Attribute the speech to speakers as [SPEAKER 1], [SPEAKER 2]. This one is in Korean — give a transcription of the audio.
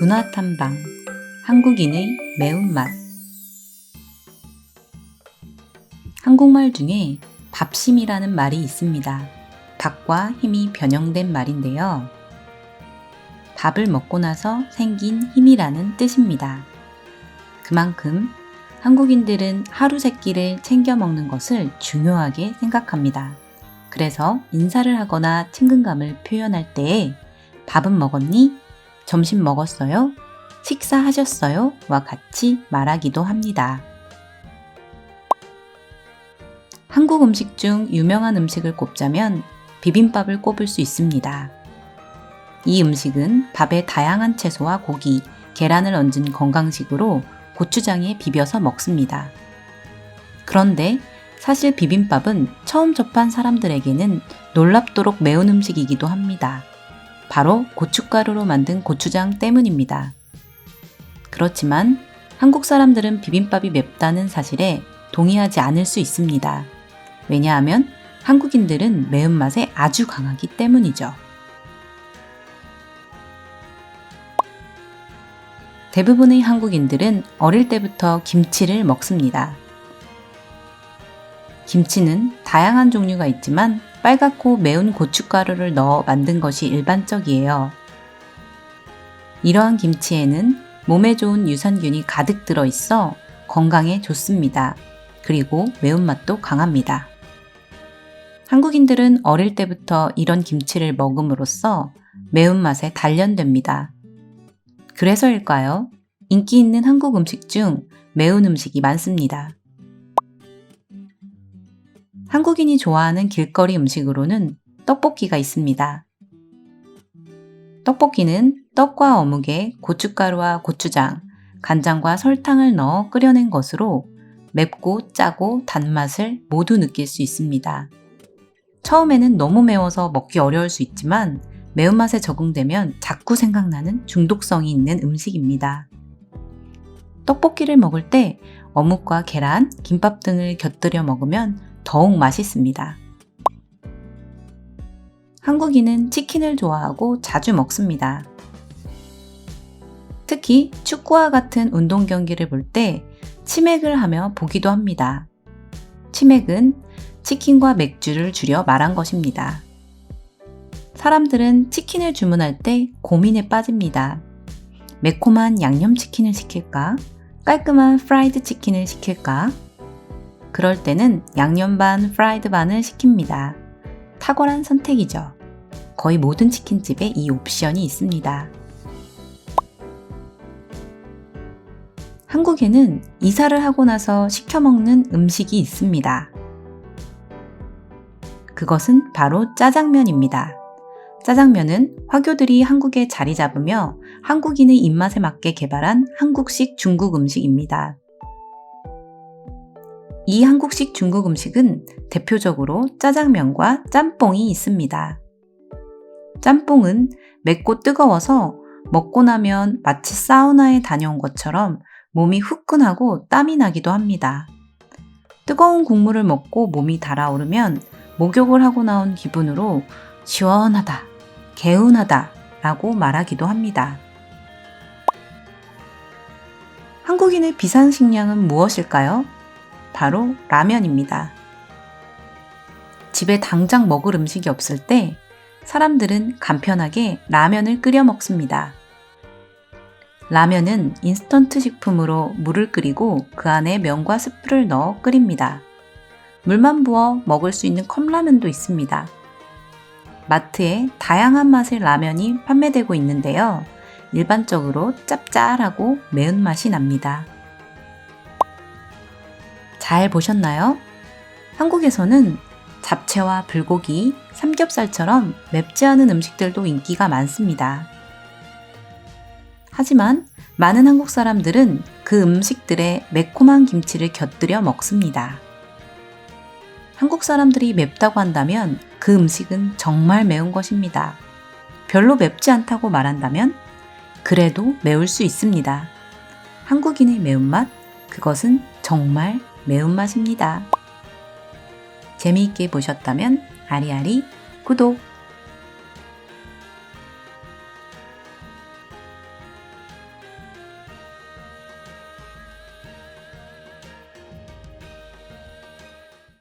[SPEAKER 1] 문화탐방 한국인의 매운맛 한국말 중에 밥심이라는 말이 있습니다. 밥과 힘이 변형된 말인데요. 밥을 먹고 나서 생긴 힘이라는 뜻입니다. 그만큼 한국인들은 하루 세 끼를 챙겨 먹는 것을 중요하게 생각합니다. 그래서 인사를 하거나 친근감을 표현할 때에 밥은 먹었니? 점심 먹었어요? 식사하셨어요? 와 같이 말하기도 합니다. 한국 음식 중 유명한 음식을 꼽자면 비빔밥을 꼽을 수 있습니다. 이 음식은 밥에 다양한 채소와 고기, 계란을 얹은 건강식으로 고추장에 비벼서 먹습니다. 그런데 사실 비빔밥은 처음 접한 사람들에게는 놀랍도록 매운 음식이기도 합니다. 바로 고춧가루로 만든 고추장 때문입니다. 그렇지만 한국 사람들은 비빔밥이 맵다는 사실에 동의하지 않을 수 있습니다. 왜냐하면 한국인들은 매운맛에 아주 강하기 때문이죠. 대부분의 한국인들은 어릴 때부터 김치를 먹습니다. 김치는 다양한 종류가 있지만 빨갛고 매운 고춧가루를 넣어 만든 것이 일반적이에요. 이러한 김치에는 몸에 좋은 유산균이 가득 들어 있어 건강에 좋습니다. 그리고 매운맛도 강합니다. 한국인들은 어릴 때부터 이런 김치를 먹음으로써 매운맛에 단련됩니다. 그래서일까요? 인기 있는 한국 음식 중 매운 음식이 많습니다. 한국인이 좋아하는 길거리 음식으로는 떡볶이가 있습니다. 떡볶이는 떡과 어묵에 고춧가루와 고추장, 간장과 설탕을 넣어 끓여낸 것으로 맵고 짜고 단맛을 모두 느낄 수 있습니다. 처음에는 너무 매워서 먹기 어려울 수 있지만 매운맛에 적응되면 자꾸 생각나는 중독성이 있는 음식입니다. 떡볶이를 먹을 때 어묵과 계란, 김밥 등을 곁들여 먹으면 더욱 맛있습니다. 한국인은 치킨을 좋아하고 자주 먹습니다. 특히 축구와 같은 운동 경기를 볼 때 치맥을 하며 보기도 합니다. 치맥은 치킨과 맥주를 줄여 말한 것입니다. 사람들은 치킨을 주문할 때 고민에 빠집니다. 매콤한 양념치킨을 시킬까? 깔끔한 프라이드 치킨을 시킬까? 그럴 때는 양념 반, 프라이드 반을 시킵니다. 탁월한 선택이죠. 거의 모든 치킨집에 이 옵션이 있습니다. 한국에는 이사를 하고 나서 시켜 먹는 음식이 있습니다. 그것은 바로 짜장면입니다. 짜장면은 화교들이 한국에 자리 잡으며 한국인의 입맛에 맞게 개발한 한국식 중국 음식입니다. 이 한국식 중국 음식은 대표적으로 짜장면과 짬뽕이 있습니다. 짬뽕은 맵고 뜨거워서 먹고 나면 마치 사우나에 다녀온 것처럼 몸이 후끈하고 땀이 나기도 합니다. 뜨거운 국물을 먹고 몸이 달아오르면 목욕을 하고 나온 기분으로 시원하다, 개운하다 라고 말하기도 합니다. 한국인의 비상식량은 무엇일까요? 바로 라면입니다. 집에 당장 먹을 음식이 없을 때 사람들은 간편하게 라면을 끓여 먹습니다. 라면은 인스턴트 식품으로 물을 끓이고 그 안에 면과 스프를 넣어 끓입니다. 물만 부어 먹을 수 있는 컵라면도 있습니다. 마트에 다양한 맛의 라면이 판매되고 있는데요. 일반적으로 짭짤하고 매운맛이 납니다. 잘 보셨나요? 한국에서는 잡채와 불고기, 삼겹살처럼 맵지 않은 음식들도 인기가 많습니다. 하지만 많은 한국 사람들은 그 음식들에 매콤한 김치를 곁들여 먹습니다. 한국 사람들이 맵다고 한다면 그 음식은 정말 매운 것입니다. 별로 맵지 않다고 말한다면 그래도 매울 수 있습니다. 한국인의 매운맛, 그것은 정말 매운맛입니다. 재미있게 보셨다면 아리아리 구독!